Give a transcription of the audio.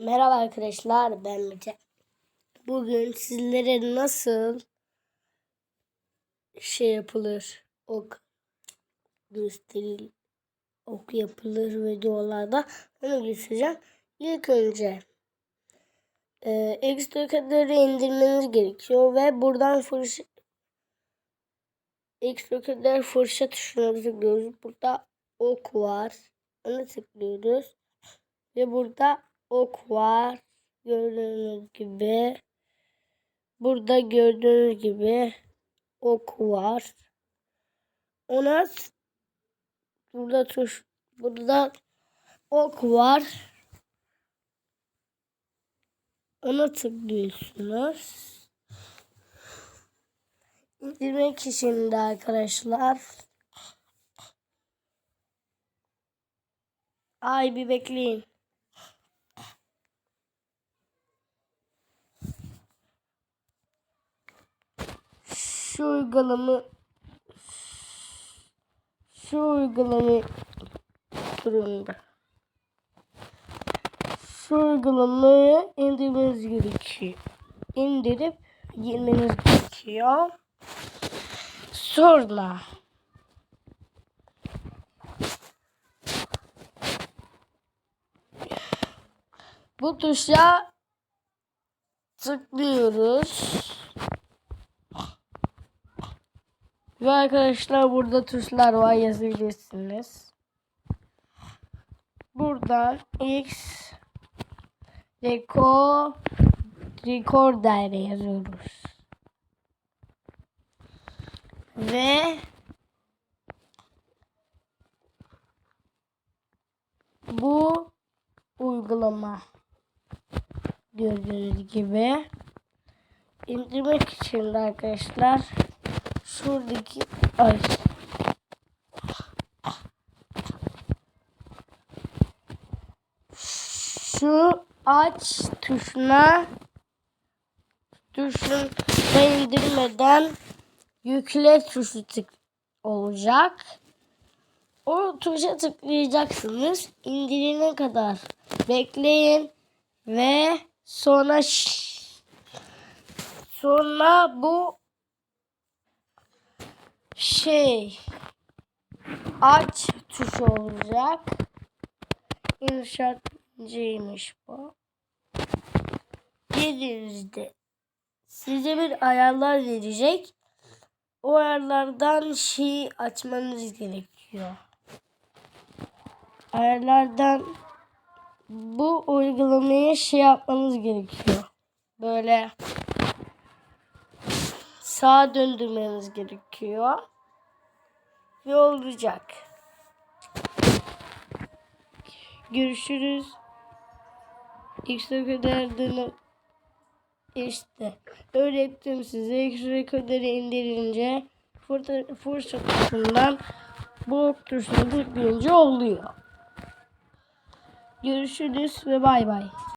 Merhaba arkadaşlar ben Mete. Bugün sizlere nasıl şey yapılır ok gösteril ok yapılır videolarda onu göstereceğim. İlk önce e, ekstra kaderi indirmeniz gerekiyor ve buradan fırça ekstra kader fırça tuşuna tıklıyoruz. Burada ok var. Ona tıklıyoruz. Ve burada ok var. Gördüğünüz gibi. Burada gördüğünüz gibi ok var. Ona burada tuş burada ok var. Ona tıklıyorsunuz. İndirmek için de arkadaşlar. Ay bir bekleyin. Şu uygulama şu uygulama durumda. Şu uygulamayı indirmeniz gerekiyor. İndirip girmeniz gerekiyor. Sonra bu tuşa tıklıyoruz. Ve arkadaşlar burada tuşlar var yazabilirsiniz. Buradan X Reco Recorder yazıyoruz. Ve bu uygulama gördüğünüz gibi indirmek için de arkadaşlar şuradaki ay şu aç tuşuna tuşuna indirmeden yükle tuşu tık olacak. O tuşa tıklayacaksınız. İndirene kadar bekleyin ve sonra sonra bu şey aç tuşu olacak. İnşaatçıymış bu. Girdiğinizde size bir ayarlar verecek. O ayarlardan şeyi açmanız gerekiyor. Ayarlardan bu uygulamayı şey yapmanız gerekiyor. Böyle sağa döndürmeniz gerekiyor. Ve olacak. Görüşürüz. Kadarını işte öğrettim size ekstra kaderi indirince fırça, tuşundan bu tuşuna tıklayınca oluyor. Görüşürüz ve bay bay.